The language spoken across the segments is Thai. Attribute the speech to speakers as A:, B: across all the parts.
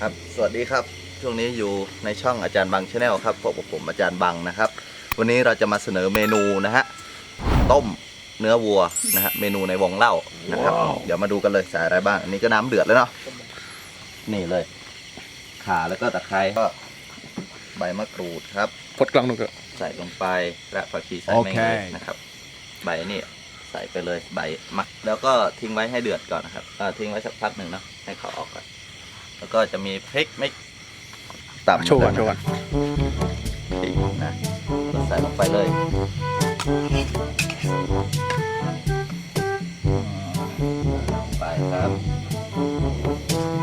A: ครับสวัสดีครับ ช่วงนี้อยู่ในช่องอาจารย์บังชาแนลครับพบกับผมอาจารย์บังนะครับ วันนี้เราจะมาเสนอเมนูนะฮะต้มเนื้อวัวนะฮะเมนูในวงเล่านะครับ เดี๋ยวมาดูกันเลยใส่อะไรบ้างอันนี้ก็น้ำเดือดแล้วเนาะนี่เลยข่าแล้วก็ตะไคร้ก็ใบมะกรูดครับ
B: พดกลางหนูเถอะ
A: ใส่ลงไปและผักชีใส่
B: โอ
A: ไม่
B: เค
A: เลยนะครับ ใบนี่ใส่ไปเลยใบมักแล้วก็ทิ้งไว้ให้เดือดก่อนนะครับอ่าทิ้งไว้สักพักหนึ่งเนาะให้เขาออกก่อน แล้วก็จะมีพริกไม่ต่ำ
B: โชว์ก่อนโชว์ก่อน
A: พริกนะก็ใส่ลงไปเลยลงไปครับ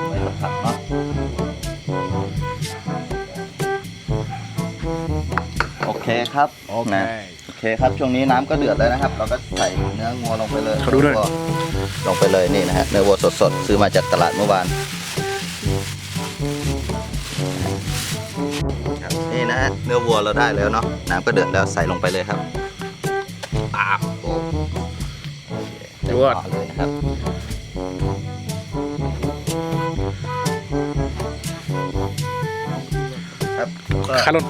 A: ไว้ผักเนาะโอเคครับ
B: โอเค
A: นะโอเคครับช่วงนี้น้ำก็เดือดแล้วนะครับ เราก็ใส่เนื้องัวลงไปเลย
B: ขอดูหน่อย
A: ลงไปเลยนี่นะฮะเนื้อวัวสดๆซื้อมาจากตลาดเมื่อวาน ครับนี่นะฮะเนื้อวัวเราได้แล้วเนาะน้ำก็เดือดแล้วใส่ลงไปเลยครับปาบโอ้โอเคเต็มหม้อเลยนะครับครับก็
B: คาร์ลน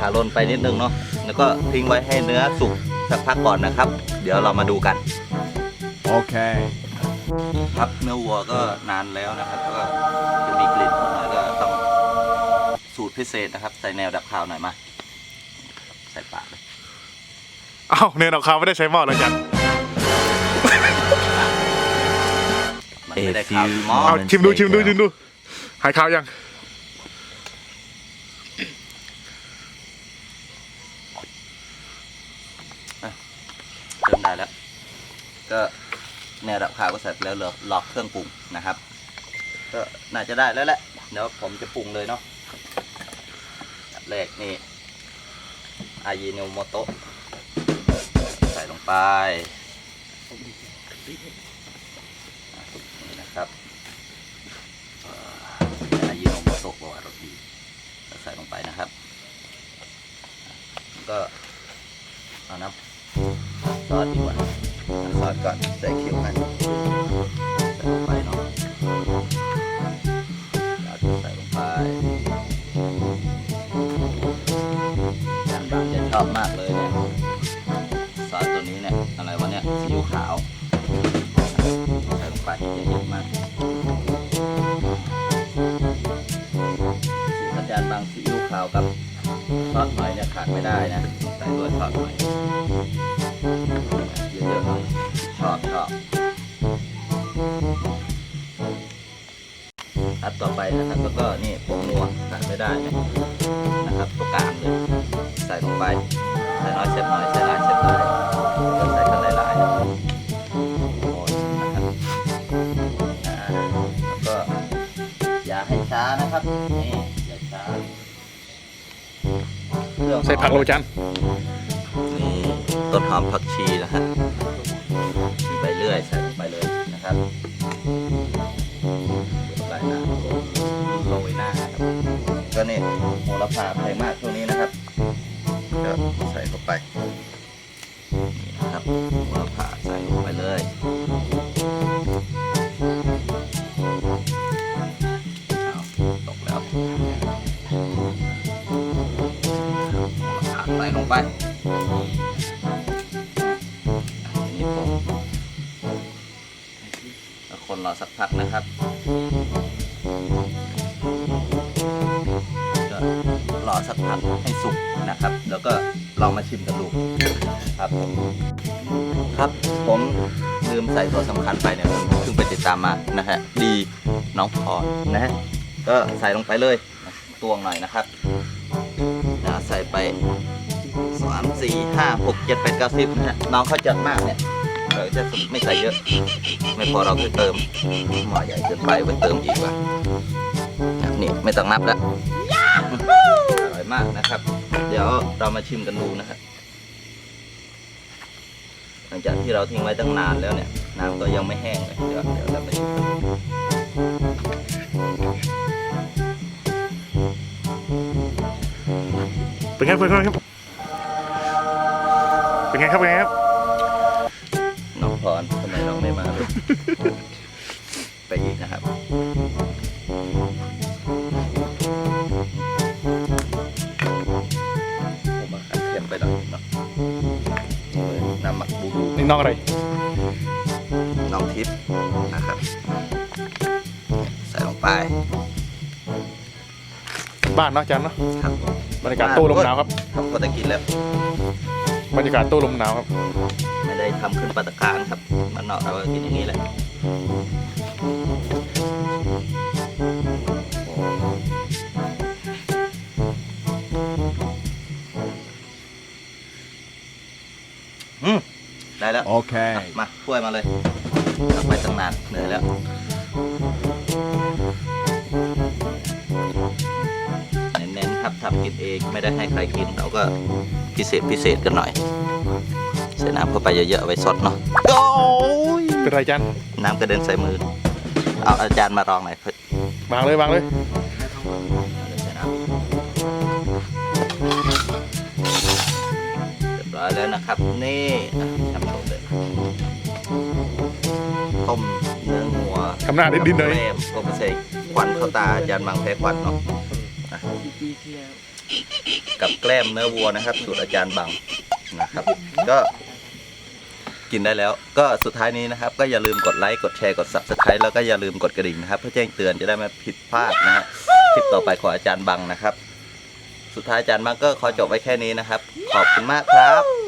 A: ขาลนไปนิดนึงเนาะแล้วก็ทิ้งไว้ให้เนื้อสุกสักพักก่อนนะครับ เดี๋ยวเรามาดูกัน
B: โอเค
A: ครับเนื้อวัวก็นานแล้วนะครับ ก็จะมีกลิ่นหน่อยก็ต้องสูตร พิเศษนะครับ ใส่แนวดับคาวหน่อยมา ใส่ปากเลย
B: อ้าวเนี่ยเราเขาไม่ได้ใช้หม้อแล้วจัน
A: มันไม่ได้คาวที่หม้อ
B: เอาชิมดูชิมดูชิมดู หายขาวยัง
A: เริ่มได้แล้ว ก็แนวดับคาวก็เสร็จแล้วเหลือล็อกเครื่องปรุงนะครับ ก็น่าจะได้แล้วแหละเดี๋ยวผมจะปรุงเลยเนาะอัน แรกนี่อายิโนโมโตะใส่ลงไปนี่นะครับอายิโนโมโตะบอกว่ารสดีใส่ลงไปนะครับ ก็เอาน้ำซอสดีกว่าน้ำซอสก่อนใส่เคี่ยวมันานบางจะชอบมากเลยเนี่ยซอสตัวนี้เนี่ยอะไรวะเนี่ยซีอิ๊วขาวใส่ลงไปเยอะๆมากสูตรอาจารย์บางซีอิ๊วขาวกับซอสหอยเนี่ยขาดไม่ได้นะใส่ด้วยซอสหอยเยอะๆหน่อยชอบชอบอันต่อไปนะครับแล้วก็นี่ผงนัวขาดไม่ได้นะนะครับตัวกลางเลย ส่ลงไปใส่น้อยเสร็จน้อยใส่หลายเสร็จหลายก็ใส่กันหลายๆนะครับคนนะครับอ่าแล้วก็อย่าให้ช้านะครับนี่อย่าช้าเครื่องหอม
B: ใส่ผักโรยจัน
A: นี่ต้นหอมผักชีนะฮะชีใบเลื่อยใส่ลงไปเลยนะครับใบหน้าโรยหน้าครับก็นี่โหระพาแพงมากช่วงนี้นะครับ ก็ใส่เข้าไปนี่นะครับโหระพาใส่ลงไปเลยตกแล้วผักใส่ลงไปอันนี้ผมคนรอสักพักนะครับ สักพักให้สุกนะครับ แล้วก็ลองมาชิมกันดูครับผมครับผมลืมใส่ตัวสำคัญไปเนี่ยผมเพิ่งไปติดตามมานะฮะดีน้องพรนะฮะก็ใส่ลงไปเลยนะตวงหน่อยนะครับนะใส่ไปสามสี่ห้าหกเจ็ดแปดเก้าสิบนะฮะน้องเขาจัดมากเนี่ยเราจะไม่ใส่เยอะ ไม่พอเราก็เติมหม้อใหญ่เกินไปไปเติมอีกว่านี่ไม่ต้องนับแล้วอร่อย มากนะครับ เดี๋ยวเรามาชิมกันดูนะครับ หลังจากที่เราทิ้งไว้ตั้งนานแล้วเนี่ยน้ำก็ยังไม่แห้งเลยเดี๋ยวเดี๋ยวเราไปชิมกัน
B: เป็นไงเป็นไงครับเป็นไงครับเป็นไงครับ
A: น้องพรทำไมน้องไม่มาลูกไปอีกนะครับ
B: นี่น้องอะไร
A: น้องทิพย์นะครับ ใส่ลงไป
B: บ้านเนาะอาจารย์เนาะ
A: ครับ
B: บรรยากาศตู้ลมหนาวครับ
A: ทำก็จะกินแล้ว
B: บรรยากาศตู้ลมหนาวครับ
A: ไม่ได้ทำขึ้นปัตตาการครับมันนอกเราก็กินอย่างนี้แหละอืม ได้แล้ว
C: Okay.
A: มาถ้วยมาเลยทำไปตั้งนานเหนื่อยแล้วเน้นๆครับทำกินเองไม่ได้ให้ใครกินเราก็พิเศษพิเศษกันหน่อยใส่น้ำเข้าไปเยอะๆเอาไว้สดเนาะโอ้ย
B: เป็นไรอาจารย์
A: น้ำกระเด็นใส่มือ เอาอาจารย์มาลองหน่อยเพื่อ
B: วางเลยวางเลย
A: นะครับ นี่อะทำโชว์เลยต้มเนื้องัว
B: ทำหน้าดิ้นๆหน่อย
A: แกล้มก็ไม่ใส่ควันเข้าตาอาจารย์บางแพ้ควันเนาะอะกับแกล้มเนื้อวัวนะครับ สูตรอาจารย์บังนะครับ ก็กินได้แล้ว ก็สุดท้ายนี้นะครับ ก็อย่าลืมกดไลค์กดแชร์กด subscribe แล้วก็อย่าลืมกดกระดิ่งนะครับ เพื่อแจ้งเตือนจะได้ไม่ผิดพลาดนะฮะคลิปต่อไปของอาจารย์บังนะครับ สุดท้ายอาจารย์บังก็ขอจบไว้แค่นี้นะครับ ขอบคุณมากครับ